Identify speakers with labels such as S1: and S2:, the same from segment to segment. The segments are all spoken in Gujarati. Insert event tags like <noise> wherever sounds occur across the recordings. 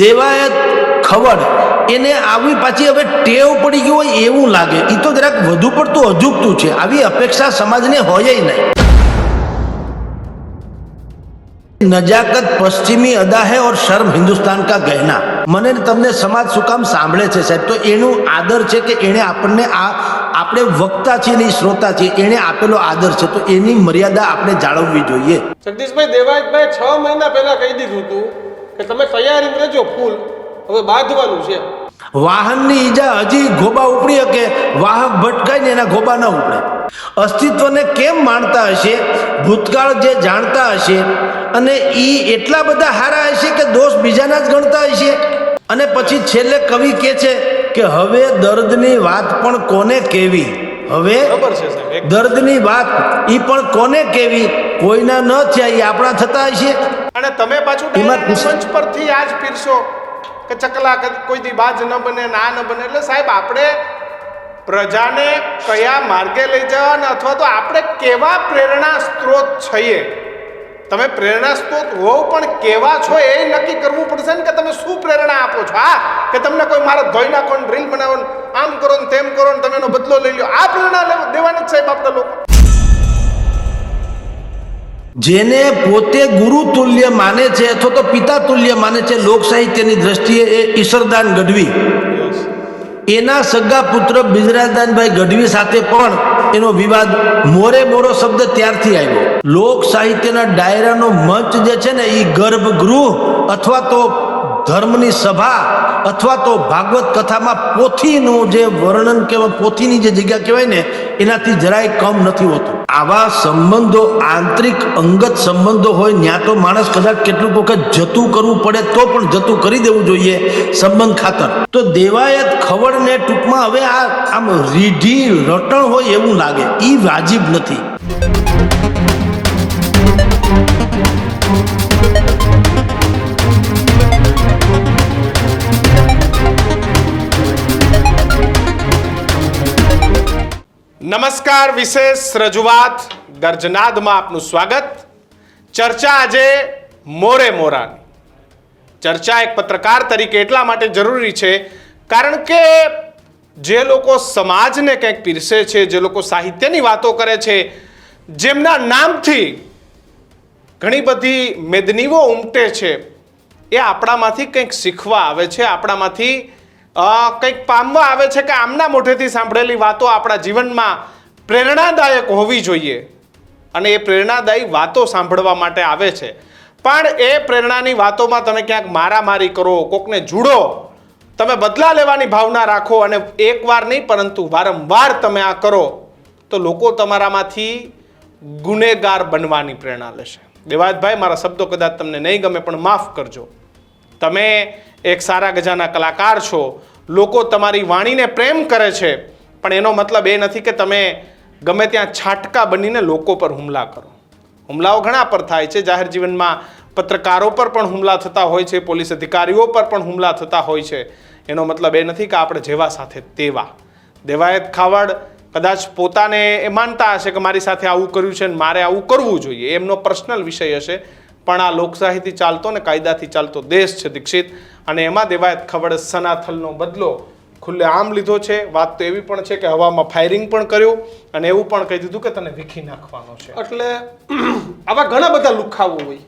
S1: દેવાયત ખવડ એને આવી પાછી હવે ટેવ પડી ગયો હોય એવું લાગે. એ તો જરાક વધુ પડતું અજુગતું છે. આવી અપેક્ષા સમાજને હોય નહીં. નજાકત પશ્ચિમી અદા હે ઓર શર્મ હિન્દુસ્તાન કા ગહેના. મને તમને સમાજ શું કામ સાંભળે છે સાહેબ? તો એનું આદર છે કે એણે આપણને આ, આપણે વક્તા છીએ ને શ્રોતા છીએ, એણે આપેલો આદર છે. તો એની મર્યાદા આપણે જાળવવી જોઈએ.
S2: જગદીશભાઈ દેવાયતભાઈ છ મહિના પહેલા કહી દીધું હતું કે તમે તૈયારી રહેજો ફૂલ. હવે બાંધવાનું છે.
S1: વાહનની ઈજા હજી ગોબા ઉપડી શકે, વાહક ભટકાય ને એના ગોબા ન ઉપડે. અસ્તિત્વને કેમ માણતા હશે? ભૂતકાળ જે જાણતા હશે, અને એ એટલા બધા હારા હશે કે દોષ બીજાના જ ગણતા હશે? અને પછી છેલ્લે કવિ કહે છે કે હવે દર્દની વાત પણ કોને કેવી? હવે
S2: બરાબર છે સાહેબ
S1: દર્દની વાત ઈ પણ કોને કેવી? કોઈના ન થયા એ આપણા થતા હશે.
S2: અને તમે પાછું મંચ પરથી આ જ પીરશો કે ચકલા કોઈ દી બાજ ન બને ના ન બને. એટલે સાહેબ આપણે પ્રજાને કયા માર્ગે લઈ જવા અને અથવા તો આપણે કેવા પ્રેરણા સ્ત્રોત છીએ? તમે પ્રેરણા સ્ત્રોત હોવ પણ કેવા છો એ નક્કી કરવું પડશે ને કે તમે શું પ્રેરણા આપો છો? હા, કે તમને કોઈ મારા ધોઈ નાખો ને ડ્રીલ બનાવો આમ કરો ને તેમ કરો ને તમે એનો બદલો લઈ લો આ પ્રેરણા દેવાની જ સાહેબ આપતા લોકો.
S1: જેને પોતે ગુરુ તુલ્ય માને છે અથવા તો પિતા તુલ્ય માને છે લોક સાહિત્યની દ્રષ્ટિએ એ ઈશ્વરદાન ગઢવી. એના સગા પુત્ર બિજરાજદાનભાઈ ગઢવી સાથે પણ એનો વિવાદ મોરે મોરો શબ્દ ત્યારથી આવ્યો. લોક સાહિત્યના ડાયરાનો મંચ જે છે ને એ ગર્ભગૃહ અથવા તો ધર્મની સભા અથવા તો ભાગવત કથામાં પોથીનું જે વર્ણન કહેવાય, પોથીની જે જગ્યા કહેવાય ને એનાથી જરાય કમ નથી હોતું. આવા સંબંધો, આંતરિક અંગત સંબંધો હોય ત્યાં તો માણસ કદાચ કેટલું વખત જતું કરવું પડે, તો પણ જતું કરી દેવું જોઈએ સંબંધ ખાતર. તો દેવાયત ખવડને ટૂંકમાં હવે આ આમ રીઢી રટણ હોય એવું લાગે. એ વાજીબ નથી.
S2: નમસ્કાર, વિશેષ રજૂઆત ગર્જનાદમાં આપનું સ્વાગત. ચર્ચા આજે મોરે મોરાની. ચર્ચા એક પત્રકાર તરીકે એટલા માટે જરૂરી છે, કારણ કે જે લોકો સમાજને કંઈક પીરસે છે, જે લોકો સાહિત્યની વાતો કરે છે, જેમના નામથી ઘણી બધી મેદનીઓ ઉમટે છે, એ આપણામાંથી કંઈક શીખવા આવે છે, આપણામાંથી કંઈક પામવા આવે છે કે આમના મોઢેથી સાંભળેલી વાતો આપણા જીવનમાં પ્રેરણાદાયક હોવી જોઈએ. અને એ પ્રેરણાદાયી વાતો સાંભળવા માટે આવે છે. પણ એ પ્રેરણાની વાતોમાં તમે ક્યાંક મારામારી કરો, કોકને જુડો, તમે બદલા લેવાની ભાવના રાખો અને એકવાર નહીં, પરંતુ વારંવાર તમે આ કરો, તો લોકો તમારામાંથી ગુનેગાર બનવાની પ્રેરણા લેશે. દેવાજભાઈ મારા શબ્દો કદાચ તમને નહીં ગમે, પણ માફ કરજો. તમે એક સારા ગજાના કલાકાર છો. લોકો તમારી વાણીને પ્રેમ કરે છે. પણ એનો મતલબ એ નથી કે તમે ગમે ત્યાં છાટકા બનીને લોકો પર હુમલા કરો. હુમલાઓ ઘણા પર થાય છે. જાહેર જીવનમાં પત્રકારો પર પણ હુમલા થતા હોય છે. પોલીસ અધિકારીઓ પર પણ હુમલા થતા હોય છે. એનો મતલબ એ નથી કે આપણે જેવા સાથે તેવા. દેવાયત ખાવડ કદાચ પોતાને એ માનતા હશે કે મારી સાથે આવું કર્યું છે ને મારે આવું કરવું જોઈએ. એમનો પર્સનલ વિષય હશે. પણ આ લોકશાહીથી ચાલતો ને કાયદાથી ચાલતો દેશ છે દીક્ષિત. અને એમાં દેવાયત ખવડ સનાથલનો બદલો ખુલ્લે આમ લીધો છે. વાત તો એવી પણ છે કે હવામાં ફાયરિંગ પણ કર્યું અને એવું પણ કહી દીધું કે તને વીખી નાખવાનો છે. એટલે આવા ઘણા બધા લુખાવો હોય.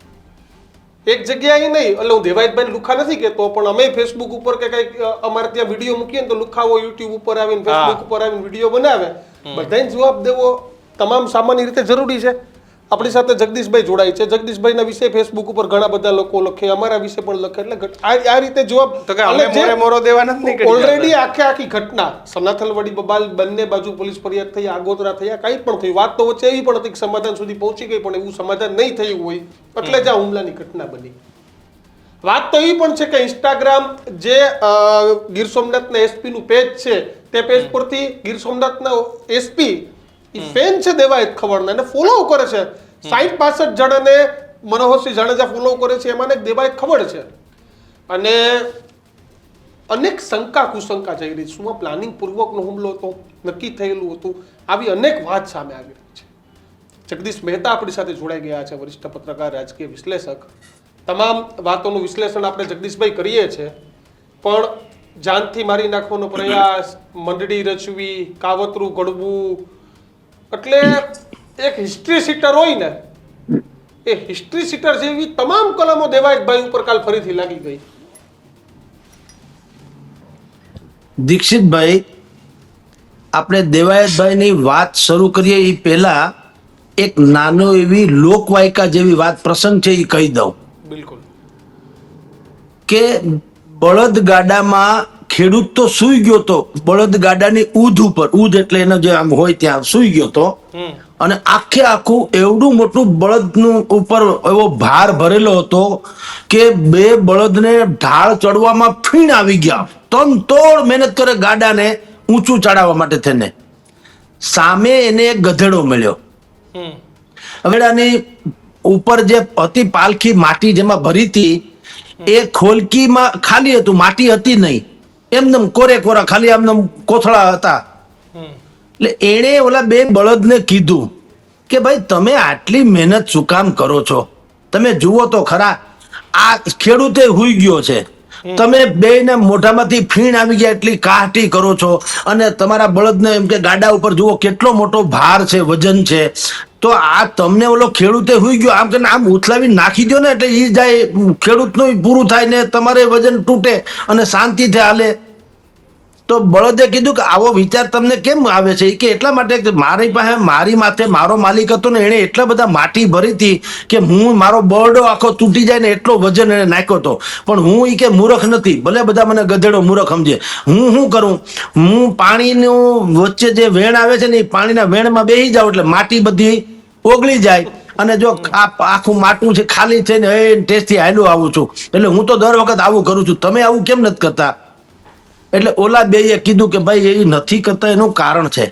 S2: એક જગ્યાએ નહીં એટલે હું દેવાયતભાઈ લુખા નથી કહેતો પણ અમે ફેસબુક ઉપર કે કંઈક અમારે ત્યાં વીડિયો મૂકીએ ને તો લુખાવો યુટ્યુબ ઉપર આવીને ફેસબુક ઉપર આવીને વીડિયો બનાવે. બધાને જવાબ દેવો તમામ સામાન્ય રીતે જરૂરી છે. આપણી સાથે જગદીશભાઈ જોડાય છે. જગદીશભાઈના વિશે ફેસબુક ઉપર ઘણા બધા લોકો લખે અમારા વિશે પણ લખે. એટલે આ રીતે જવાબ
S3: તો કે અમે મોરે મોરો દેવા નથી
S2: ઓલરેડી આખે આખી ઘટના સનાથલવાડી બબાલ બંને બાજુ પોલીસ ફરિયાદ થઈ આગોતરા થયા કંઈ પણ થયું. વાત તો વચ્ચે એવી પણ હતી કે સમાધાન સુધી પહોંચી ગઈ પણ એવું સમાધાન નહીં થયું હોય એટલે જ આ હુમલાની ઘટના બની. વાત તો એ પણ છે કે ઇન્સ્ટાગ્રામ જે ગીર ગીર સોમનાથના એસપી નું પેજ છે તે પેજ પરથી ગીર સોમનાથના એસપી એ ફેન છે દેવાયત ખબરના. એને ફોલો કરે છે. સાઠ પાસઠ જણાને મનોહરસિંહ જાડેજા ફોલો કરે છે એમાં દેવાયત ખબર છે. અને અનેક શંકા, કુશંકા જઈ રહી શું પ્લાનિંગ પૂર્વકનો હુમલો હતો નક્કી થયેલું હતું? આવી અનેક વાત સામે આવી રહી છે. જગદીશ મહેતા આપણી સાથે જોડાઈ ગયા છે, વરિષ્ઠ પત્રકાર, રાજકીય વિશ્લેષક.
S3: તમામ વાતોનું વિશ્લેષણ આપણે જગદીશભાઈ કરીએ છીએ. પણ જાનથી મારી નાખવાનો પ્રયાસ, મંડળી રચવી, કાવતરું ઘડવું એટલે એક હિસ્ટ્રી સીટર હોય ને એ હિસ્ટ્રી સીટર જેવી તમામ કલમો દેવાયતભાઈ ઉપર કાલ ફરીથી લાગી ગઈ.
S1: દીક્ષિતભાઈ આપણે દેવાયતભાઈની વાત શરૂ કરીએ એ પહેલા એક નાનો એવી લોકવાયકા જેવી વાત પ્રસંગ છે એ કહી દઉં.
S3: બિલકુલ.
S1: કે બળદ ગાડામાં ખેડૂત તો સૂઈ ગયો તો બળદ ગાડાની ઉધ ઉપર ઉધ એટલે એનો જે આમ હોય ત્યાં સૂઈ ગયો તો. અને આખે આખું એવડું મોટું બળદનું ઉપર એવો ભાર ભરેલો હતો કે બે બળદને ઢાળ ચડવામાં ફીણ આવી ગયા. તન તોડ મહેનત કરે ગાડાને ઊંચું ચડાવવા માટે થઈને. સામે એને એક ગધેડો મળ્યો. ગધેડાની ઉપર જે હતી પાલખી માટી જેમાં ભરી હતી એ ખોલકીમાં ખાલી હતું માટી હતી નહીં. એમને કોરે કોરા ખાલી આમને કોથળા હતા. એટલે એણે ઓલા બે બળદને કીધું કે ભાઈ તમે આટલી મહેનત શું કામ કરો છો? તમે જુઓ તો ખરા આ ખેડૂતે હુઈ ગયો છે. તમે બેયને મોઢામાંથી ફીણ આવી ગયા એટલી કાહટી કરો છો અને તમારા બળદને એમ કે ગાડા ઉપર જુઓ કેટલો મોટો ભાર છે વજન છે. તો આ તમને ઓલો ખેડૂતે હુઈ ગયો. આમ કે આમ ઉથલાવી નાખી દો ને એટલે એ જાય ખેડૂતનું પૂરું થાય ને તમારે વજન તૂટે અને શાંતિથી હાલે. તો બળદે કીધું કે આવો વિચાર તમને કેમ આવે છે? કે એટલા માટે મારી પાસે, મારી માથે, મારો માલિક હતો ને એણે એટલા બધા માટી ભરી હતી કે હું મારો બરડો આખો તૂટી જાય ને એટલો વજન એને નાખ્યો હતો. પણ હું એ કે મૂર્ખ નથી. ભલે બધા મને ગધેડો મૂર્ખ સમજે. હું શું કરું? હું પાણીનું વચ્ચે જે વેણ આવે છે ને એ પાણીના વેણમાં બેસી જાઉં એટલે માટી બધી ઓગળી જાય. અને જો આ આખું માટું છે ખાલી છે ને એ ટેસ્ટથી હાલ્યું આવું છું. એટલે હું તો દર વખત આવું કરું છું. તમે આવું કેમ નથી કરતા? એટલે ઓલા બેએ કીધું કે ભાઈ એ નથી કરતા એનું કારણ છે.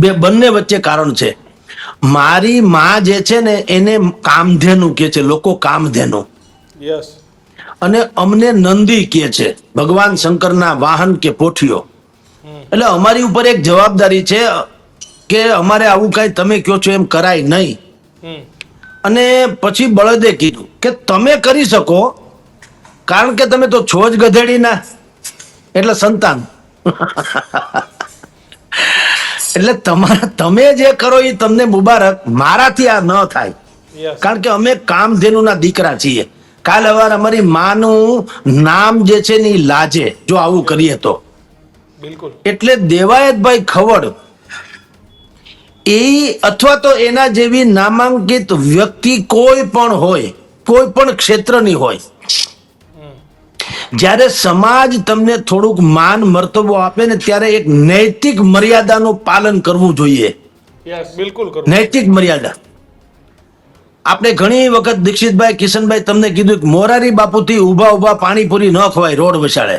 S1: બે બંને વચ્ચે કારણ છે. મારી માં જે છે ને એને કામધેનું કે છે લોકો કામધેનુ.
S3: યસ
S1: અને અમને નંદી કે છે ભગવાન શંકરના વાહન કે પોઠીઓ. એટલે અમારી ઉપર એક જવાબદારી છે કે અમારે આવું કાંઈ તમે કહો છો એમ કરાય નહીં. અને પછી બળદે કીધું કે તમે કરી શકો કારણ કે તમે તો છો જ ગધેડીના. એટલે સંતાન. એટલે તમારા તમે જે કરો એ તમને મુબારક. મારાથી આ ન થાય. કારણ કે અમે કામધેનુના દીકરા છીએ. કાલ અવાર અમારી માનું નામ જે છે ને લાજે જો આવું કરીએ તો.
S3: બિલકુલ.
S1: એટલે દેવાયતભાઈ ખવડ એ અથવા તો એના જેવી નામાંકિત વ્યક્તિ કોઈ પણ હોય કોઈ પણ ક્ષેત્રની હોય જ્યારે સમાજ તમને થોડુંક માન મર્તબો આપે ને ત્યારે એક નૈતિક મર્યાદાનું પાલન કરવું જોઈએ.
S3: બિલકુલ
S1: નૈતિક મર્યાદા. આપણે ઘણી વખત દીક્ષિતભાઈ કિશનભાઈ તમને કીધું કે મોરારી બાપુથી ઊભા ઊભા પાણીપુરી ન ખવાય રોડ વસાડે.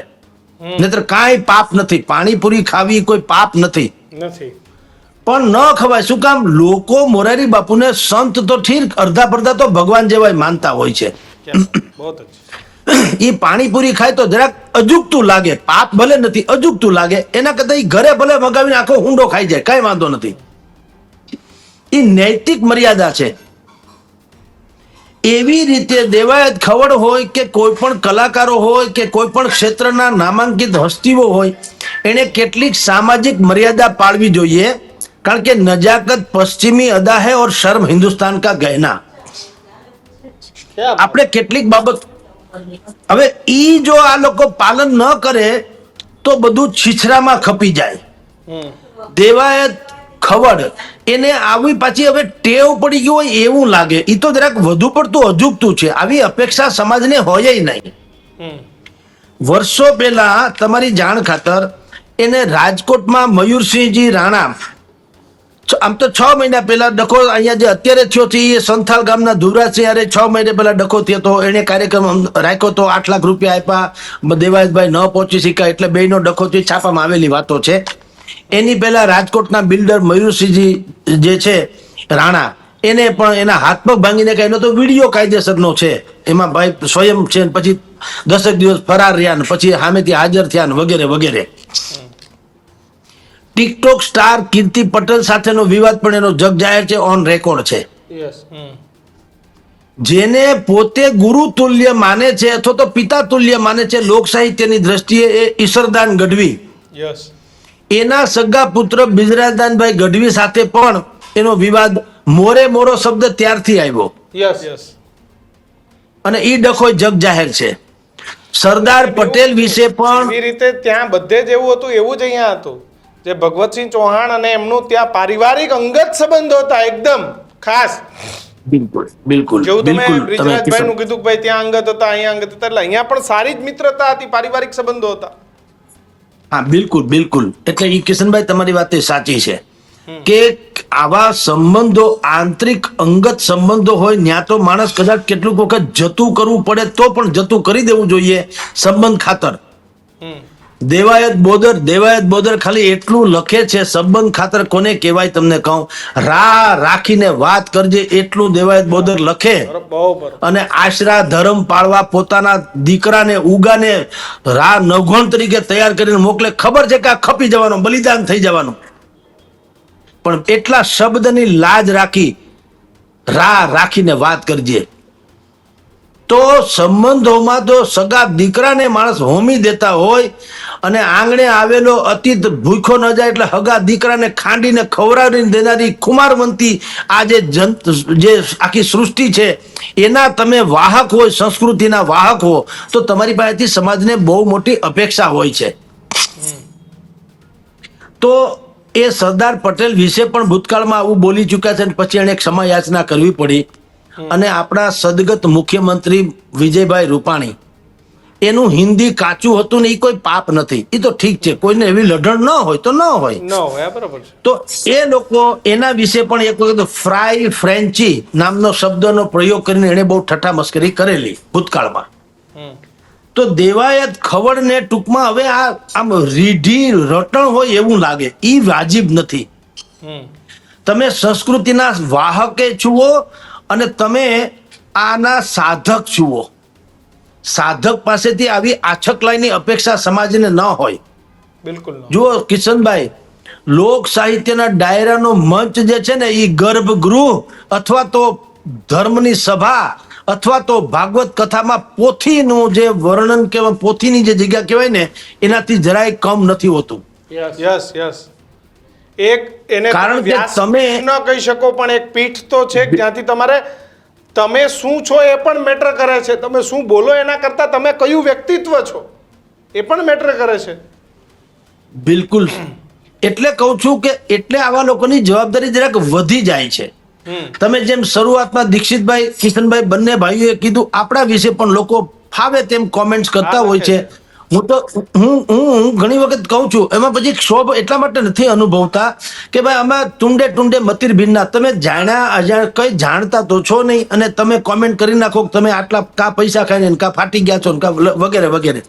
S1: નહીતર કાંઈ પાપ નથી. પાણીપુરી ખાવી કોઈ પાપ નથી.
S3: નથી.
S1: પણ ન ખવાય. શું કામ? લોકો મોરારી બાપુને સંત તો ઠીક અડધા પડધા તો ભગવાન જેવાય માનતા હોય છે.
S3: બહુ
S1: એ પાણીપુરી ખાય તો જરાક અજુગતું લાગે. પાપ ભલે નથી અજુગતું લાગે. એના કરતા એ ઘરે ભલે મગાવીને આખો ઊંડો ખાઈ જાય કઈ વાંધો નથી. એ નૈતિક મર્યાદા છે. એવી રીતે દેવાયત ખવડ હોય કે કોઈ પણ કલાકારો હોય કે કોઈ પણ ક્ષેત્રના નામાંકિત હસ્તીઓ હોય એને કેટલીક સામાજિક મર્યાદા પાળવી જોઈએ. કારણ કે નજાકત પશ્ચિમી અદા હે ઓર શર્મ હિન્દુસ્તાન કા ગહેના. આપણે કેટલીક બાબત હવે ઈ જો આ લોકો પાલન ન કરે તો બધું છીછરામાં ખપી જાય. દેવાયત ખવડ એને આવી પાછી હવે ટેવ પડી ગયું હોય એવું લાગે. એ તો જરાક વધુ પડતું અજુગતું છે. આવી અપેક્ષા સમાજને હોય નહીં. વર્ષો પહેલા તમારી જાણ ખાતર એને રાજકોટમાં મયુરસિંહજી રાણા આમ તો છ મહિના પહેલા ડખો અહીંયા જે અત્યારે થયો છે, એ સંથાલ ગામના ધુવરાજસિંહ હારે છ મહિના પહેલા ડખો થયો હતો. એને કાર્યક્રમ રાખ્યો તો આઠ લાખ રૂપિયા આપ્યા. દેવાયતભાઈ ન પહોંચી શક્યા, એટલે બેનો ડખો થયો છાપામાં આવેલી વાતો છે. એની પહેલા રાજકોટના બિલ્ડર મયુરસિંહજી જે છે, રાણા, એને પણ એના હાથ પગ ભાંગીને એનો તો વીડિયો કાયદેસરનો છે. એમાં ભાઈ સ્વયં છે પછી દસેક દિવસ ફરાર રહ્યા ને પછી સામેથી હાજર થયા ને વગેરે વગેરે. ટિકટોક સ્ટાર કીર્તિ પટેલ સાથેનો વિવાદ પણ એનો જગ જાહેર છે ઓન રેકોર્ડ છે. જેને પોતે ગુરુ તુલ્ય માને છે અથવા તો પિતા તુલ્ય માને છે લોક સાહિત્યની દ્રષ્ટિએ એ ઈશ્વરદાન ગઢવી. એના સગા પુત્ર બિજરાદાનભાઈ ગઢવી સાથે પણ એનો વિવાદ મોરે મોરો શબ્દ ત્યારથી આવ્યો.
S3: યસ
S2: યસ
S1: અને ઈ ડખો જગ જાહેર છે. સરદાર પટેલ વિશે પણ
S2: એ રીતે ત્યાં બધે જ એવું હતું એવું જ અહીંયા હતું. જે ભગવતસિંહ ચૌહાણ અને એમનું ત્યાં પારિવારિક અંગત સંબંધો હતા એકદમ ખાસ.
S1: બિલકુલ બિલકુલ
S2: જેવું તમે બ્રિજરાજભાઈ નું કીધું ભાઈ ત્યાં અંગત હતા અહીંયા અંગત હતા એટલે અહીંયા પણ સારી જ મિત્રતા હતી પારિવારિક સંબંધો હતા.
S1: હા બિલકુલ બિલકુલ. એટલે ઈ કિશનભાઈ તમારી વાત એ સાચી છે કે આવા સંબંધો આંતરિક અંગત સંબંધો હોય ત્યાં તો માણસ કદાચ કેટલુંક વખત જતું કરવું પડે તો પણ જતું કરી દેવું જોઈએ સંબંધ ખાતર. દેવાયત બોદર દેવાયત બોદર ખાલી એટલું લખે છે સંબંધ ખાતર કોને કહેવાય તમને કહું? રા રાખીને વાત કરજે એટલું દેવાયત બોદર લખે. અને આશરા ધર્મ પાળવા પોતાના દીકરાને ઉગાને રા નવઘણ તરીકે તૈયાર કરીને મોકલે. ખબર છે કે આ ખપી જવાનું બલિદાન થઈ જવાનું. પણ એટલા શબ્દની લાજ રાખી રા રાખીને વાત કરજે. તો સંબંધોમાં તો સગા દીકરાને માણસ હોમી દેતા હોય અને આંગણે આવેલો અતિત ભૂખો ન જાય એટલે હગા દીકરાને ખાંડીને ખવડાવીને દેનારી કુમારવંતી આ જે જંત, જે આખી સૃષ્ટિ છે, એના તમે વાહક હોય, સંસ્કૃતિના વાહક હો, તો તમારી પાસેથી સમાજને બહુ મોટી અપેક્ષા હોય છે. તો એ સરદાર પટેલ વિશે પણ ભૂતકાળમાં આવું બોલી ચૂક્યા છે અને પછી એને ક્ષમા યાચના કરવી પડી. અને આપણા સદગત મુખ્યમંત્રી વિજયભાઈ રૂપાણી એનું હિન્દી કાચું હતું ને એ કોઈ પાપ નથી. એ તો ઠીક છે કોઈને એવી લઢણ ન હોય તો ન હોય. તો એ લોકો એના વિશે પણ એક વખત ફ્રાય ફ્રેન્ચી નામનો શબ્દનો પ્રયોગ કરીને એણે બહુ ઠઠ્ઠા મસ્કરી કરેલી ભૂતકાળમાં. તો દેવાયત ખવડને ટૂંકમાં હવે આ આમ રીઢી રટણ હોય એવું લાગે. એ વાજીબ નથી. તમે સંસ્કૃતિના વાહકે છુઓ અને તમે આના સાધક જુઓ. સાધક પાસેથી આવી આછક લાઈની અપેક્ષા સમાજને ન હોય.
S2: બિલકુલ
S1: જુઓ કિશનભાઈ લોક સાહિત્યના ડાયરાનો મંચ જે છે ને એ ગર્ભગૃહ અથવા તો ધર્મની સભા અથવા તો ભાગવત કથામાં પોથીનું જે વર્ણન કેવા પોથીની જે જગ્યા કહેવાય ને એનાથી જરાય કમ નથી હોતું.
S3: યસ
S2: યસ યસ એક એને
S1: કારણ કે તમે-
S2: ન કહી શકો પણ એક પીઠ તો છે જ્યાંથી તમારે તમે શું છો એ પણ મેટર કરે છે. તમે શું બોલો એના કરતા તમે કયું વ્યક્તિત્વ છો એ પણ મેટર કરે છે.
S1: બિલકુલ. એટલે કહું છું કે એટલે આવા લોકોની જવાબદારી જરાક વધી જાય છે. તમે જેમ શરૂઆતમાં દીક્ષિતભાઈ કિશનભાઈ બંને ભાઈઓએ કીધું આપણા વિશે પણ લોકો ફાવે તેમ કોમેન્ટ્સ કરતા હોય છે. હું તો હું હું હું ઘણી વખત કહું છું, એમાં પછી ક્ષોભ એટલા માટે નથી અનુભવતા કે ભાઈ આમાં ટુંડે ટુંડે મતિર ભિન્ના તમે જાણ્યા અજાણ કઈ જાણતા તો છો નહીં અને તમે કોમેન્ટ કરી નાખો કે તમે આટલા કા પૈસા ખાઈને કા ફાટી ગયા છો કા વગેરે વગેરે.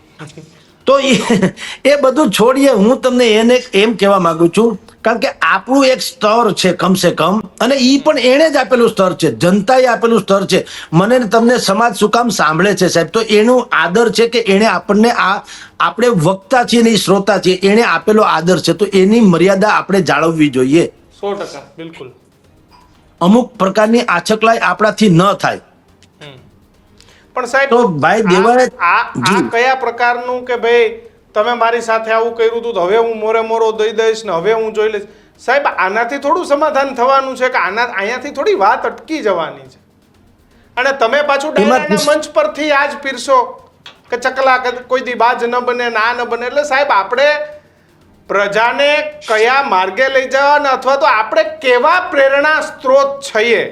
S1: તો <laughs> એ બધું છોડીએ. હું તમને એને એમ કહેવા માંગુ છું કારણ કે આપણું એક સ્તર છે કમસે કમ અને એ પણ એણે જ આપેલું સ્તર છે. જનતાએ આપેલું સ્તર છે. મને તમને સમાજ શું કામ સાંભળે છે સાહેબ? તો એનું આદર છે કે એણે આપણને આ આપણે વક્તા છીએ ને એ શ્રોતા છીએ એણે આપેલો આદર છે. તો એની મર્યાદા આપણે જાળવવી જોઈએ.
S2: સો ટકા બિલકુલ.
S1: અમુક પ્રકારની આછકલાઈ આપણાથી ન થાય.
S2: પણ સાહેબ
S1: તો ભાઈ દેવાએ
S2: આ કયા પ્રકારનું કે ભાઈ તમે મારી સાથે આવું કર્યું હતું તો હવે હું મોરે મોરો દઈ દઈશ ને હવે હું જોઈ લઈશ. સાહેબ આનાથી થોડું સમાધાન થવાનું છે કે આના અહીંયાથી થોડી વાત અટકી જવાની છે. અને તમે પાછું ડાયરાના મંચ પરથી આ જ પીરશો કે ચકલા કોઈ દી બાજ ન બને ના ન બને. એટલે સાહેબ આપણે પ્રજાને કયા માર્ગે લઈ જવાના અથવા તો આપણે કેવા પ્રેરણા સ્ત્રોત છીએ?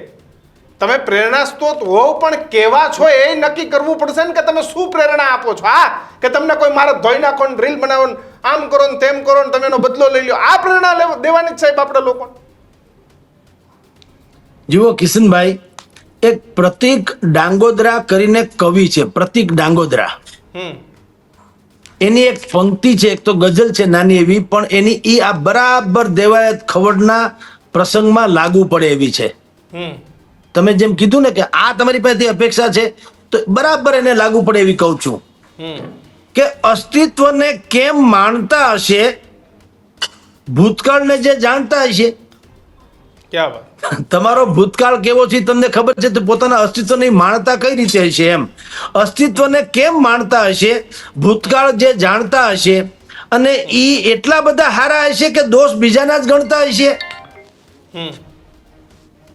S2: તમે પ્રેરણા સ્ત્રોત હોવ પણ કેવા છો એ નક્કી કરવું પડશે ને કે તમે શું પ્રેરણા આપો છો? હા? કે તમને કોઈ મારે ધોઈ નાખો ને રીલ બનાવો ને આમ કરો ને તેમ કરો ને તમે એનો બદલો લઈ લો આ પ્રેરણા દેવાની જ સાહેબ આપણે લોકો
S1: જુઓ કિશનભાઈ એક પ્રતિક ડાંગોદરા કરીને કવિ છે પ્રતિક ડાંગોદરા. એની એક પંક્તિ છે એક તો ગઝલ છે નાની એવી પણ એની ઈ આ બરાબર દેવાયત ખવડના પ્રસંગમાં લાગુ પડે એવી છે. તમે જેમ કીધું ને કે આ તમારી પાસેથી અપેક્ષા છે તો બરાબર એને લાગુ પડે એવી કહું છું. કે અસ્તિત્વને કેમ માણતા હશે ભૂતકાળને જે જાણતા હશે? તમારો ભૂતકાળ કેવો છે તમને ખબર છે? તો પોતાના અસ્તિત્વની માણતા કઈ રીતે હશે એમ? અસ્તિત્વને કેમ માણતા હશે? ભૂતકાળ જે જાણતા હશે અને ઈ એટલા બધા હારા હશે કે દોષ બીજાના જ ગણતા હશે?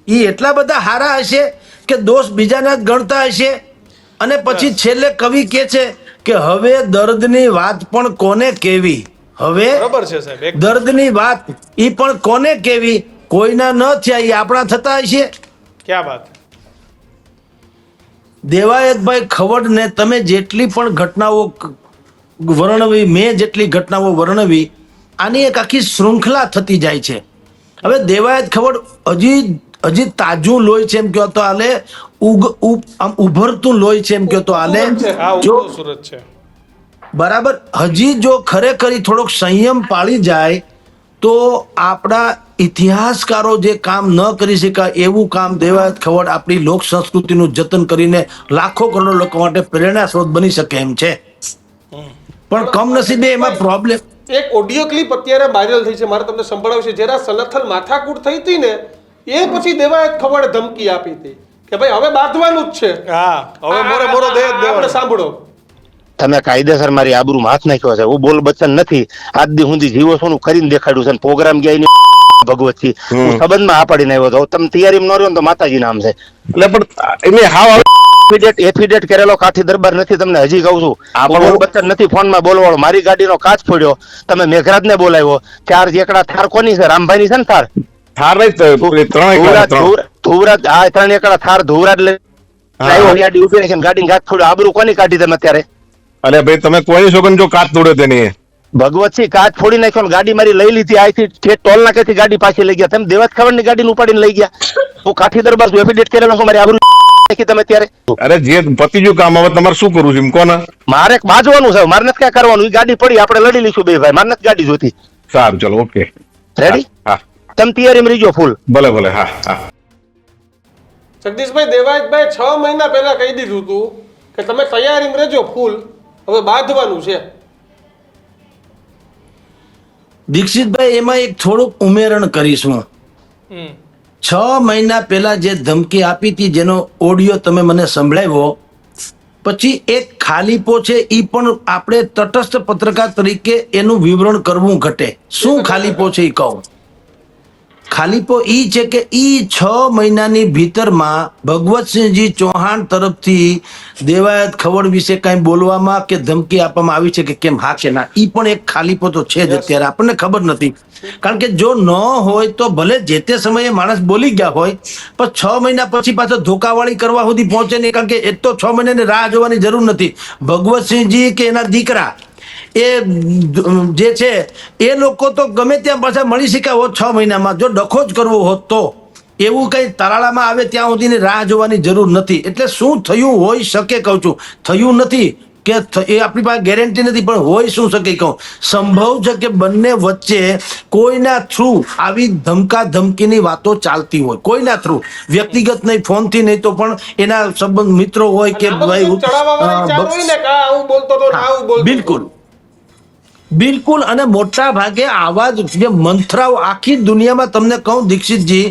S1: ઈ એટલા બધા હારા હશે કે દોષ બીજાના જ ગણતા હશે? અને પછી છેલ્લે કવિ કે છે કે હવે દર્દની વાત પણ કોને કેવી? હવે દર્દની વાત એ પણ કોને કેવી? કોઈના ન થયા એ આપણા થતા હશે?
S2: ક્યાં વાત?
S1: દેવાયતભાઈ ખવડને તમે જેટલી પણ ઘટનાઓ વર્ણવી મેં જેટલી ઘટનાઓ વર્ણવી આની એક આખી શૃંખલા થતી જાય છે. હવે દેવાયત ખવડ હજી હજી તાજું લોહી છે એમ કહો તો હાલે ઉગ આમ ઉભરતું લોહી છે એમ કહો તો
S2: આલે.
S1: જો
S2: સુરત છે.
S1: બરાબર હજી જો ખરેખર થોડોક સંયમ પાળી જાય તો આપણા ઇતિહાસકારો જે કામ ન કરી શકાય એવું કામ દેવાયત ખવડ આપણી લોક સંસ્કૃતિનું જતન કરીને લાખો કરોડો લોકો માટે પ્રેરણા સ્ત્રોત બની શકે એમ છે. પણ કમનસીબે એમાં પ્રોબ્લેમ
S3: એક ઓડિયો ક્લિપ અત્યારે વાયરલ થઈ છે મારે તમને સંભળાવ્યું છે. જ્યારે સલથલ માથાકૂટ થઈ હતી ને એ પછી દેવાએ ખવડે ધમકી આપી હતી કે ભાઈ હવે બાંધવાનું જ છે.
S2: હા હવે મોરે મોરો દે
S3: આપણે સાંભળો
S4: તમે કાયદેસર મારી આબરૂ હાથ નાખ્યો છે હું બોલ બચન નથી. આજ દી હું જીવો છું કરીને દેખાડ્યું છે પ્રોગ્રામ ગયા <laughs> ભગવતથી. હું સંબંધમાં આ પાડીને આવ્યો હતો તમે તૈયારી ન રહ્યો તો માતાજી નામ છે.
S5: એટલે પણ એમને હાવ
S4: એફિડેટ એફિડેટ કરેલો કાઠી દરબાર નથી તમને હજી કહું છું.
S5: આપણો
S4: હું બચ્ચન નથી ફોનમાં બોલવાળો. મારી ગાડીનો કાચ ફોડ્યો. તમે મેઘરાજને બોલાવ્યો. ચાર એકડા થાર કોની છે? રામભાઈની છે ને થાર?
S5: થાર ત્રણેય
S4: ધુવરાજ આ ત્રણ એકડા થાર ધુવરાજ લઈ ગાડી કાચ ફોડ્યો આબરૂ કોની કાઢી તમે અત્યારે?
S5: અરે ભાઈ તમે કોઈ છોકરી જો કાચ તોડ્યો તેની
S4: ભગવતસિંહ કાચ ફોડી નાખ્યો ગાડી મારી લઈ લીધી ઠેઠ ટોલ નાકેથી ગાડી પાછી લઈ ગયા. તમે દેવત ખબરની ગાડીને ઉપાડીને લઈ ગયા. હું કાઠી દરબાર છું એફિડેટ કરેલો છું મારી આબરૂ <laughs> નાખી તમે ત્યારે
S5: અરે જે પતી ગયું કામ હવે તમારે શું કરવું છે એમ કોને?
S4: મારે બાજવાનું છે મારે નથી ક્યાં કરવાનું. એ ગાડી પડી આપણે લડી લઈશું બે ભાઈ. મારે નથી ગાડી જોતી
S5: સારું ચલો ઓકે.
S4: રેડી
S5: હા.
S4: તમે તૈયારીમાં રહીજો ફૂલ
S5: ભલે ભલે હા હા.
S3: જગદીશભાઈ દેવાયતભાઈ છ મહિના પહેલા કહી દીધું હતું કે તમે તૈયારીમાં રહેજો ફૂલ હવે બાંધવાનું છે.
S1: દીક્ષિતભાઈ એમાં એક થોડુંક ઉમેરણ કરીશું છ મહિના પહેલા જે ધમકી આપી હતી જેનો ઓડિયો તમે મને સંભળાવ્યો પછી એક ખાલીપો છે એ પણ આપણે તટસ્થ પત્રકાર તરીકે એનું વિવરણ કરવું ઘટે. શું ખાલીપો છે એ કહું. ખાલીપો ઈ છે કે ઈ છ મહિનાની ભીતરમાં ભગવતસિંહજી ચૌહાણ તરફથી દેવાયત ખવડ વિશે કાંઈ બોલવામાં કે ધમકી આપવામાં આવી છે કે કેમ હા છે ના ઈ પણ એક ખાલીપો તો છે જ અત્યારે આપણને ખબર નથી. કારણ કે જો ન હોય તો ભલે જે તે સમયે માણસ બોલી ગયા હોય પણ છ મહિના પછી પાછો ધોકાવાળી કરવા સુધી પહોંચે નહીં કારણ કે એ તો છ મહિનાની રાહ જોવાની જરૂર નથી. ભગવતસિંહજી કે એના દીકરા એ જે છે એ લોકો તો ગમે ત્યાં પાછા મળી શક્યા હોત છ મહિનામાં. જો ડખો જ કરવો હોત તો. એવું કંઈ તરાળામાં આવે ત્યાં સુધીની રાહ જોવાની જરૂર નથી. એટલે શું થયું હોઈ શકે કહું છું. થયું નથી કે એ આપણી પાસે ગેરંટી નથી પણ હોય શું શકે કહું. સંભવ છે કે બંને વચ્ચે કોઈના થ્રુ આવી ધમકા ધમકીની વાતો ચાલતી હોય. કોઈના થ્રુ વ્યક્તિગત નહીં ફોનથી નહીં તો પણ એના સંબંધ મિત્રો હોય કે ભાઈ. બિલકુલ. બિલકુલ અને મોટા ભાગે આવા જ મંથરાઓ આખી દુનિયામાં તમને કહું દીક્ષિતજી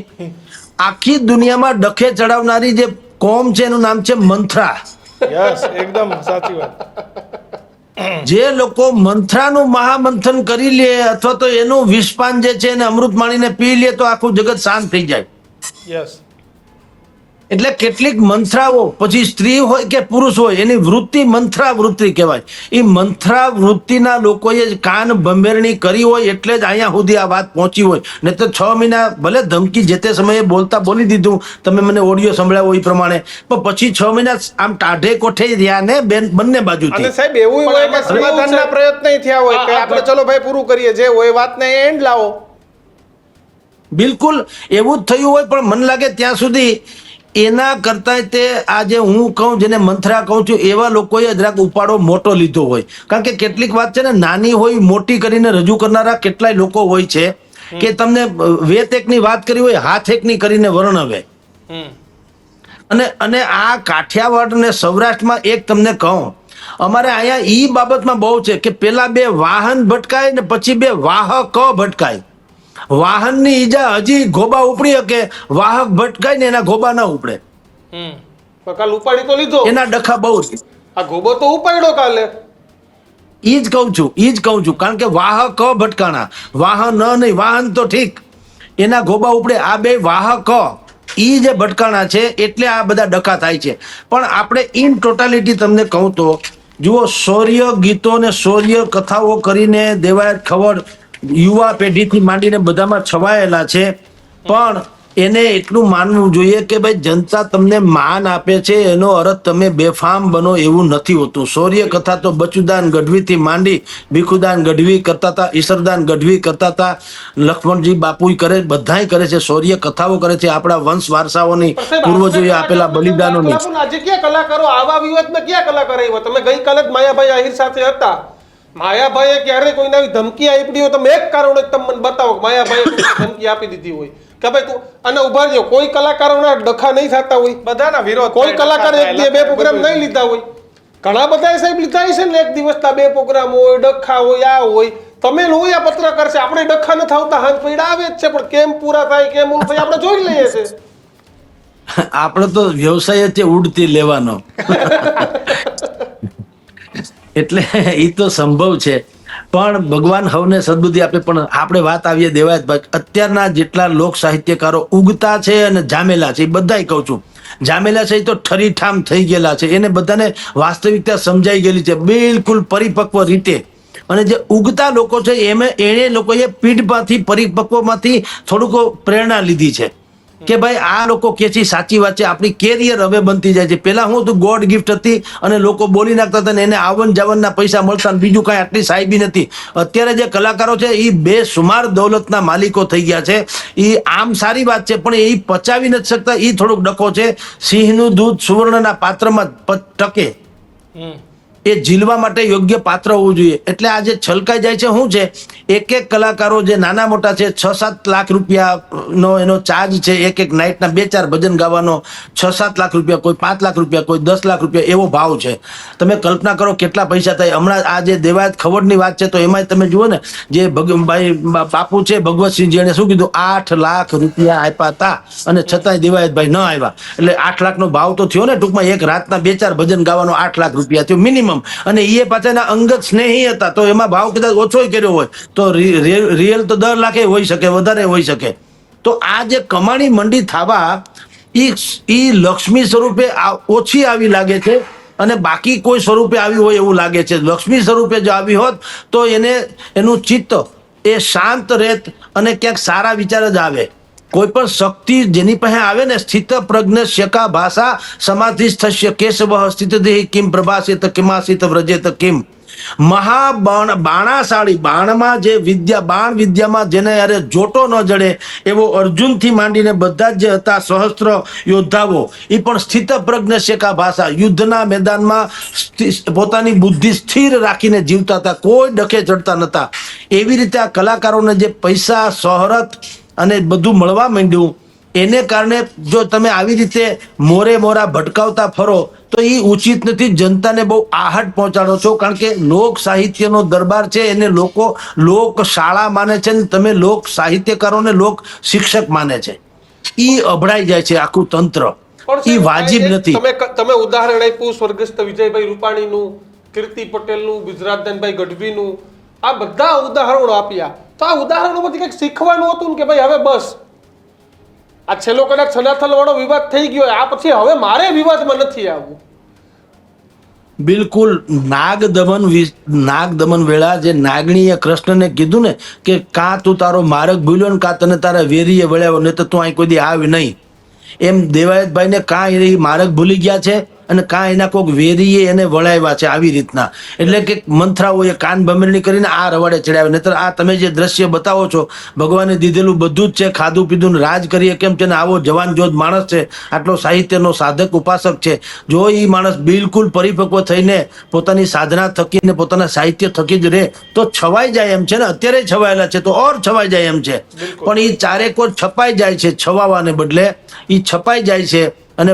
S1: આખી દુનિયામાં ડખે ચડાવનારી જે કોમ છે એનું નામ છે મંથરા.
S2: યસ એકદમ સાચી વાત.
S1: જે લોકો મંથરાનું મહામંથન કરી લે અથવા તો એનું વિષપાન જે છે એને અમૃત માણીને પી લે તો આખું જગત શાંત થઈ જાય.
S2: યસ.
S1: એટલે કેટલીક મંથરાઓ પછી સ્ત્રી હોય કે પુરુષ હોય એની વૃત્તિ મંથરા વૃત્તિ કહેવાય. એ મંથરા વૃત્તિના લોકોએ જ કાન ભંભેરણી કરી હોય એટલે જ અહીંયા સુધી આ વાત પહોંચી હોય. ને તો છ મહિના ભલે ધમકી જે તે સમયે બોલતા બોલી દીધું તમે મને ઓડિયો સંભળાવો એ પ્રમાણે. પણ પછી છ મહિના આમ ટાઢે કોઠે રહ્યા ને બેન બંને બાજુ
S2: સાહેબ એવું હોય કે સમાધાનના પ્રયત્ન થયા હોય કે આપણે ચલો ભાઈ પૂરું કરીએ જે હોય વાતને એન્ડ લાવો.
S1: બિલકુલ એવું જ થયું હોય પણ મને લાગે ત્યાં સુધી એના કરતાં તે આજે હું કહું જેને મંથરા કહું છું એવા લોકોએ જરાક ઉપાડો મોટો લીધો હોય. કારણ કે કેટલીક વાત છે ને નાની હોય મોટી કરીને રજૂ કરનારા કેટલાય લોકો હોય છે કે તમને વેતેકની વેત વાત કરી હોય હાથ એકની કરીને વર્ણવે અને અને આ કાઠિયાવાડ ને સૌરાષ્ટ્રમાં એક તમને કહું અમારે અહીંયા ઈ બાબતમાં બહુ છે કે પેલા બે વાહન ભટકાય ને પછી બે વાહક ભટકાય. વાહનની ઈજા હજી ગોબા ઉપડી શકે વાહક ભટકાય ને એના ગોબા ના ઉપડે.
S3: કાલ ઉપાડી તો લીધો.
S1: એના ડખા બહુ છે.
S3: આ ગોબો તો ઉપાડ્યો કાલે.
S1: ઈ જ કહું છું ઈ જ કહું છું કારણ કે વાહક ભટકાણા. વાહન નહીં વાહન તો ઠીક. એના ગોબા ઉપડે. આ બે વાહક ઈ જે ભટકાણા છે એટલે આ બધા ડખા થાય છે. પણ આપણે ઇન ટોટાલિટી તમને કહું તો જુઓ શૌર્ય ગીતો ને શૌર્ય કથાઓ કરીને દેવાયત ખબર યુવા પેઢીથી માંડીને બધામાં છવાયેલા છે. પણ એને એટલું માનવું જોઈએ કે ભાઈ જનતા તમને માન આપે છે એનો અર્થ તમે બેફામ બનો એવું નથી હોતું. શૌર્ય કથા તો બચુદાન ગઢવીથી માંડી ભીખુદાન ગઢવી કરતા હતા ઈશ્વરદાન ગઢવી કરતા હતા લક્ષ્મણજી બાપુ કરે બધાય કરે છે શૌર્ય કથાઓ કરે છે આપણા વંશ વારસાઓની પૂર્વજોએ આપેલા
S3: બલિદાનો
S1: બલિદાનોની
S3: આજે કલાકારો આવા વિવાદમાં ક્યાં કલાકાર આવ્યો? તમે ગઈકાલે જ માયાભાઈ આહિર સાથે હતા. માયાભાઈએ ક્યારે કોઈને આવી ધમકી આપી હોય તમે એક કારણ હોય તમે મને બતાવો માયાભાઈ માયાભાઈએ ધમકી આપી દીધી હોય. કે ભાઈ તું અને ઊભા રહ્યો. કોઈ કલાકારોના ડખા નહીં થતા હોય.
S2: બધાના વિરોધ
S3: કોઈ કલાકાર એક બે પ્રોગ્રામ નહીં લીધા હોય. ઘણા બધા સાહેબ લીધા છે ને એક દિવસના બે પ્રોગ્રામ હોય ડખા હોય આ હોય. તમે ને હોય આ પત્રકાર છે. આપણે ડખા ન થાવતા હાથ પૈડા આવે જ છે. પણ કેમ પૂરા થાય કેમ ઓલું થાય આપણે જોઈ લઈએ છે. <laughs>
S1: આપણે તો વ્યવસાય જ છે ઉડતી લેવાનો. <laughs> એટલે <laughs> એ તો સંભવ છે. પણ ભગવાન હવને સદબુદ્ધિ આપે, પણ આપણે વાત આવીએ દેવાયતભાઈ અત્યારના જેટલા લોક સાહિત્યકારો ઉગતા છે અને જામેલા છે એ બધાય કહું છું. જામેલા છે એ તો ઠરીઠામ થઈ ગયેલા છે. એને બધાને વાસ્તવિકતા સમજાઈ ગયેલી છે, બિલકુલ પરિપક્વ રીતે. અને જે ઉગતા લોકો છે, એમે એણે લોકોએ પીઠમાંથી, પરિપક્વમાંથી થોડુંક પ્રેરણા લીધી છે. કે ભાઈ આ લોકો કે છે, સાચી વાત છે, આપણી કેરિયર હવે બનતી જાય છે. પેલા હું હતું ગોડ ગિફ્ટ હતી અને લોકો બોલી નાખતા હતા ને એને આવન જાવનના પૈસા મળતા અને બીજું કાંઈ આટલી સાહેબી નથી. અત્યારે જે કલાકારો છે એ બેસુમાર દૌલતના માલિકો થઈ ગયા છે. એ આમ સારી વાત છે, પણ એ પચાવી નથી શકતા એ થોડોક ડખો છે. સિંહનું દૂધ સુવર્ણના પાત્રમાં ટકે. એ ઝીલવા માટે યોગ્ય પાત્ર હોવું જોઈએ. એટલે આ જે છલકાઈ જાય છે, શું છે? એક એક કલાકારો જે નાના મોટા છે છ સાત લાખ રૂપિયાનો એનો ચાર્જ છે એક એક નાઇટના બે ચાર ભજન ગાવાનો છ સાત લાખ રૂપિયા કોઈ, પાંચ લાખ રૂપિયા કોઈ, દસ લાખ રૂપિયા એવો ભાવ છે. તમે કલ્પના કરો કેટલા પૈસા થાય. હમણાં આ જે દેવાયત ખબરની વાત છે, તો એમાં તમે જુઓ ને, જે ભાઈ બાપુ છે, ભગવતસિંહજી એણે શું કીધું? આઠ લાખ રૂપિયા આપ્યા હતા અને છતાંય દેવાયતભાઈ ન આવ્યા. એટલે આઠ લાખનો ભાવ તો થયો ને ટૂંકમાં, એક રાતના બે ચાર ભજન ગાવાનો આઠ લાખ રૂપિયા થયો, મિનિમમ. અને એ પાછાના અંગત સ્નેહી હતા, તો એમાં ભાવ કદાચ ઓછોય કર્યો હોય, તો રિયલ તો દર લાખે હોઈ શકે, વધારે હોઈ શકે. તો આ જે કમાણી મંડી થવા એ લક્ષ્મી સ્વરૂપે ઓછી આવી લાગે છે, અને બાકી કોઈ સ્વરૂપે આવી હોય એવું લાગે છે. લક્ષ્મી સ્વરૂપે જો આવી હોત, તો એને, એનું ચિત્ત એ શાંત રહેત અને ક્યાંક સારા વિચાર જ આવે. કોઈ પણ શક્તિ જેની પાસે આવે ને, સ્થિત પ્રજ્ઞ શકા ભાષા સમાધિ થશ્ય કેશવ સ્થિત દેહ કિમ પ્રભાસિત કિમાસિત વ્રજેત કિમ. મહાબાણ, બાણાશાળી, બાણમાં જે વિદ્યા, બાણ વિદ્યામાં જેને યારે જોટો ન જડે, એવો અર્જુનથી માંડીને બધા જ જે હતા સહસ્ત્ર યોદ્ધાઓ. એ પણ સ્થિત પ્રજ્ઞ ભાષા, યુદ્ધના મેદાનમાં પોતાની બુદ્ધિ સ્થિર રાખીને જીવતા હતા, કોઈ ડખે ચડતા નહોતા એવી રીતે આ કલાકારોને જે પૈસા, શોહરત અને બધું મળવા માંડ્યું. એને કારણે જો તમે આવી રીતે મોરે મોરા ભટકાવતા ફરો તો એ ઉચિત નથી જનતાને બહુ આહટ પહોંચાડો છો. કારણ કે લોક સાહિત્યનો દરબાર છે એને લોકો લોક શાળા માને છે ને તમે લોક સાહિત્યકારોને લોક શિક્ષક માને છે. એ અભડાઈ જાય છે આખું તંત્ર. એ વાજિબ નથી.
S3: તમે તમે ઉદાહરણ આપ્યું સ્વર્ગસ્થ વિજયભાઈ રૂપાણીનું કીર્તિ પટેલનું ગુજરાતનભાઈ ગઢવીનું આ બધા ઉદાહરણો આપ્યા. તો આ ઉદાહરણોમાંથી કંઈક શીખવાનું હતું કે ભાઈ હવે બસ. આ છેલ્લો કદાચ સનાથલ વાળો વિવાદ થઈ ગયો, આ પછી હવે મારે વિવાદમાં નથી આવવું.
S1: બિલકુલ નાગ દમન નાગ દમન વેળા જે નાગણીએ કૃષ્ણને કીધું ને કે કાં તું તારો માર્ગ ભૂલ્યો ને કાં તને તારા વેરીએ વળ્યાવો નહીં તો તું અહીં કોઈ દી આવી નહીં. એમ દેવાયતભાઈને કાં એ માર્ગ ભૂલી ગયા છે? અને કાં એના કોઈક વેરીએ એને વળાવ્યા છે આવી રીતના. એટલે કે મંથરાઓએ કાન ભમરણી કરીને આ રવાડે ચડાવ્યા નહીતર આ તમે જે દ્રશ્ય બતાવો છો ભગવાને દીધેલું બધું જ છે ખાધું પીધું રાજ કરીએ કેમ છે ને આવો જવાન જોત માણસ છે આટલો સાહિત્યનો સાધક ઉપાસક છે. જો એ માણસ બિલકુલ પરિપક્વ થઈને પોતાની સાધના થકીને પોતાના સાહિત્ય થકી જ રહે તો છવાઈ જાય એમ છે ને? અત્યારે છવાયેલા છે તો ઓર છવાઈ જાય એમ છે. પણ એ ચારેક ઓર છપાઈ જાય છે છવાવાને બદલે. એ છપાઈ જાય છે અને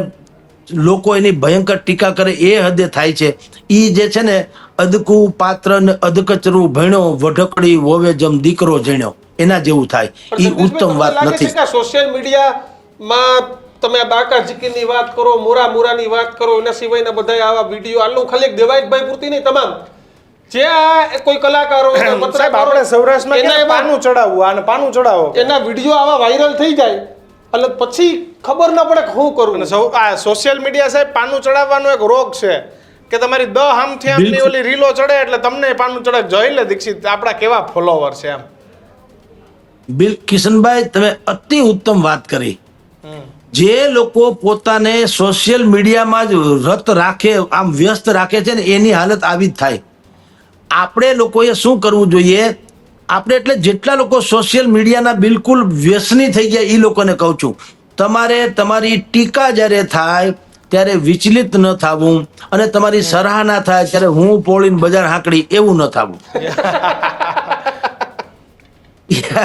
S1: લોકો એની ભયંકર ટીકા કરે એ હદે થાય છે. એ જે છે ને અદકું પાત્ર ને અધકચરું ભણ્યો વઢકડી વોવે જમ દીકરો જણ્યો. એના જેવું થાય. એ ઉત્તમ વાત નથી.
S3: સોશિયલ મીડિયામાં તમે આ બાકા જીકીની વાત કરો મોરા મોરાની વાત કરો એના સિવાયના બધા આવા વીડિયો આલું ખાલી એક દેવાયતભાઈ પૂરતી નહીં તમામ. જે આ કોઈ કલાકારો
S2: આપણે સૌરાષ્ટ્રમાં પાનું ચડાવવું? આને પાનું ચડાવો.
S3: એના વીડિયો આવા વાયરલ થઈ જાય. એટલે પછી ખબર ના પડે કે શું કરવું
S2: સૌ આ સોશિયલ મીડિયા સાહેબ પાનું ચડાવવાનો એક રોગ છે કે તમારી દ આમથી આમની
S1: બિલકુલ.
S2: ઓલી રીલો ચડે એટલે તમને પાનું ચડે. જોઈ લે દીક્ષિત આપણા કેવા ફોલોવર છે એમ.
S1: બિલ કિશનભાઈ તમે અતિ ઉત્તમ વાત કરી. જે લોકો પોતાને સોશિયલ મીડિયામાં જ રત રાખે આમ વ્યસ્ત રાખે છે ને એની હાલત આવી જ થાય. આપણે લોકોએ શું કરવું જોઈએ? આપણે એટલે જેટલા લોકો સોશિયલ મીડિયાના બિલકુલ વ્યસની થઈ ગયા એ લોકોને કહું છું. તમારે તમારી ટીકા જ્યારે થાય ત્યારે વિચલિત ન થવું અને તમારી સરાહના થાય ત્યારે હું પોળીને બજાર હાંકડી એવું ન થવું. <laughs>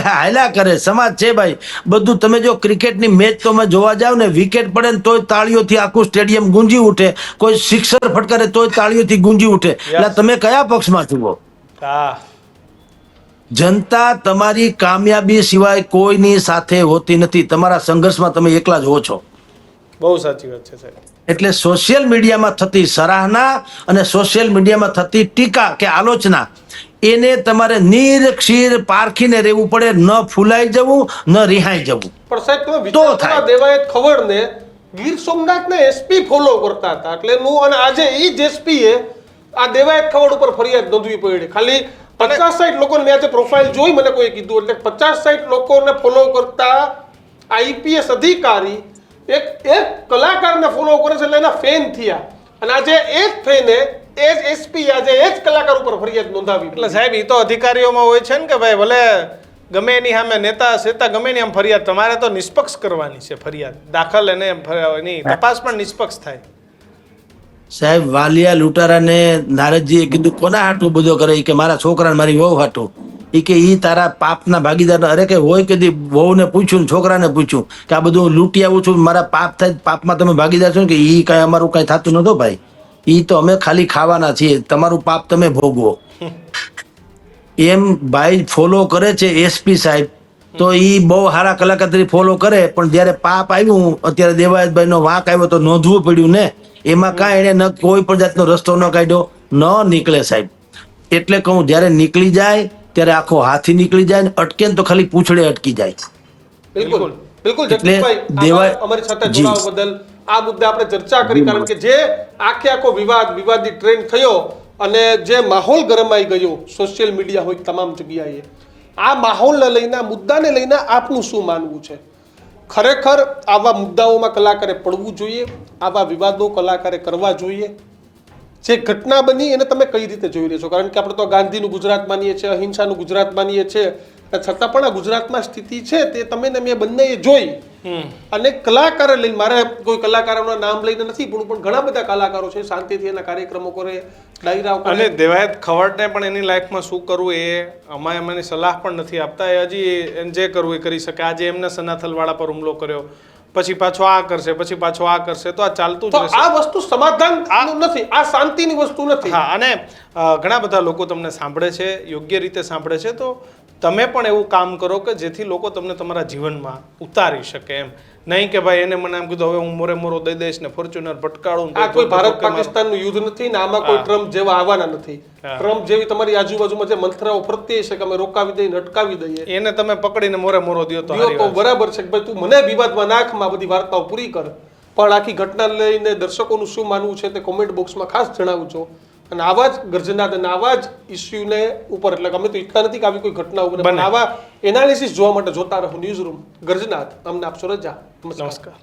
S1: હાલા કરે સમાજ છે ભાઈ. બધું તમે જો ક્રિકેટની મેચ તો જોવા જાવ ને વિકેટ પડે ને તોય તાળીઓથી આખું સ્ટેડિયમ ગુંજી ઉઠે. કોઈ સિક્સર ફટકારે તોય તાળીઓથી ગુંજી ઉઠે. એટલે તમે કયા પક્ષમાં છો
S2: હા.
S1: જનતા તમારી કામયાબી સિવાય કોઈની સાથે હોતી નથી. તમારા સંઘર્ષમાં તમે એકલા જ હો છો.
S2: બહુ સાચી વાત છે સાહેબ.
S1: એટલે સોશિયલ મીડિયામાં થતી સરાહના અને સોશિયલ મીડિયામાં થતી ટીકા કે આલોચના એને તમારે નિરક્ષીર પારખીને રહેવું પડે. ન ફૂલાઈ જવું ન રિહાઈ જવું.
S3: પણ સાહેબ તમે વિચાર
S1: થાય.
S3: દેવાયત ખબરને ગીર સોમનાથને એસપી ફોલો કરતા હતા. એટલે હું અને આજે એ જ એસપી એ આ દેવાયત ખવડ ઉપર ફરિયાદ નોંધવી પડી. ખાલી પચાસ સાઠ લોકોને મેં આજે પ્રોફાઇલ જોઈ મને કોઈ કીધું. એટલે પચાસ સાઠ લોકોને ફોલો કરતા આઈપીએસ અધિકારી એક એક કલાકારને ફોલો કરે છે એટલે એના ફેન થયા. અને આજે એ જ ફેને એ જ એસપી આજે એ જ કલાકાર ઉપર ફરિયાદ નોંધાવી.
S2: એટલે સાહેબ એ તો અધિકારીઓમાં હોય છે ને કે ભાઈ ભલે ગમે એની સામે નેતા સેતા ગમે એની આમ ફરિયાદ તમારે તો નિષ્પક્ષ કરવાની છે ફરિયાદ. દાખલ એને ફર- એની તપાસ પણ નિષ્પક્ષ થાય.
S1: સાહેબ, વાલિયા લૂંટારાને નારદજીએ કીધું, કોના હાટું બધો કરે? કે મારા છોકરાને મારી વહુ હાટું. એ કે એ તારા પાપના ભાગીદાર અરે કે હોય કે વહુને પૂછ્યું ને છોકરાને પૂછ્યું કે આ બધું લૂંટી આવું છું, મારા પાપ થાય, પાપમાં તમે ભાગીદાર છો કે એ કાંઈ અમારું કાંઈ થતું નતો ભાઈ? એ તો અમે ખાલી ખાવાના છીએ, તમારું પાપ તમે ભોગવો. એમ ભાઈ ફોલો કરે છે એસપી સાહેબ. તો એ બહુ સારા કલાકાર તરીકે ફોલો કરે, પણ જ્યારે પાપ આવ્યું, અત્યારે દેવાયતભાઈ નો વાંક આવ્યો તો નોંધવું પડ્યું ને. એમાં કાંઈ એને ન કોઈ પણ જાતનો રસ્તો ન કાઢ્યો ન નીકળે સાહેબ. એટલે કહું જ્યારે નીકળી જાય ત્યારે આખો હાથી નીકળી જાય ને અટકે ને તો ખાલી પૂંછડે અટકી જાય.
S3: બિલકુલ. બિલકુલ.
S1: એટલે
S3: જગદીશભાઈ
S1: દેવાય-
S3: અમારી સાથે જોડાવા બદલ આ મુદ્દે આપણે ચર્ચા કરી કારણ કે જે આખે આખો વિવાદ વિવાદી ટ્રેન્ડ થયો અને જે માહોલ ગરમાઈ ગયો સોશિયલ મીડિયા હોય તમામ જગ્યાએ આ માહોલને લઈને મુદ્દાને લઈને આપનું શું માનવું છે? ખરેખર આવા મુદ્દાઓમાં કલાકારે પડવું જોઈએ, આવા વિવાદો કલાકારે કરવા જોઈએ. જે ઘટના બની એને તમે કઈ રીતે જોઈ રહ્યા છો? કારણ કે આપણે તો ગાંધીનું ગુજરાત માનીએ છીએ, અહિંસાનું ગુજરાત માનીએ છીએ છતાં પણ આ ગુજરાતમાં સ્થિતિ છે તે તમે ને મેં બંનેએ જોઈ. અને કલાકાર લઈને મારે કોઈ કલાકારોના નામ લઈને નથી પણ પણ ઘણા બધા કલાકારો છે શાંતિથી એના કાર્યક્રમો કરે ડાયરાઓ કરે.
S2: અને દેવાયત ખવડને પણ એની લાઈફમાં શું કરવું એ અમાય એમની સલાહ પણ નથી આપતા. એ હજી જે કરવું એ કરી શકે. આજે એમને સનાથલવાળા પર હુમલો કર્યો. પછી પાછો આ કરશે પછી પાછો આ કરશે. તો આ ચાલતું જ
S3: આ વસ્તુ સમાધાન નથી આ શાંતિની વસ્તુ નથી.
S2: હા અને ઘણા બધા લોકો તમને સાંભળે છે યોગ્ય રીતે સાંભળે છે. તો તમે પણ એવું કામ કરો કે જેથી લોકો તમને તમારા જીવનમાં ઉતારી શકે એમ. નહીં કે ભાઈ એને મને એમ કીધું હવે હું મોરે મોરો દઈ દઈશ ને ફોર્ચ્યુનર ભટકાડું
S3: આ કોઈ ભારત પાકિસ્તાનનું યુદ્ધ નથી ને આમાં કોઈ ટ્રમ્પ જેવા આવવાના નથી. ટ્રમ્પ જેવી તમારી આજુબાજુમાં જે મંત્રાઓ ફરતી છે કે અમે રોકાવી દઈએ અટકાવી દઈએ.
S2: એને તમે પકડીને મોરે મોરો દો તો
S3: તો બરાબર છે કે ભાઈ તું મને વિવાદમાં નાખમાં બધી વાર્તાઓ પૂરી કર. પણ આખી ઘટના લઈને દર્શકોનું શું માનવું છે તે કોમેન્ટ બોક્સમાં ખાસ જણાવજો. અને આવા જ ગર્જના અને આવા જ ઇસ્યુને ઉપર એટલે અમે તો ઈચ્છતા નથી કે આવી કોઈ ઘટના
S2: ઉપર
S3: આવા એનાલિસિસ જોવા માટે જોતા રહો ન્યૂઝ રૂમ ગર્જનાથ અમને આપશો રજા
S2: નમસ્કાર.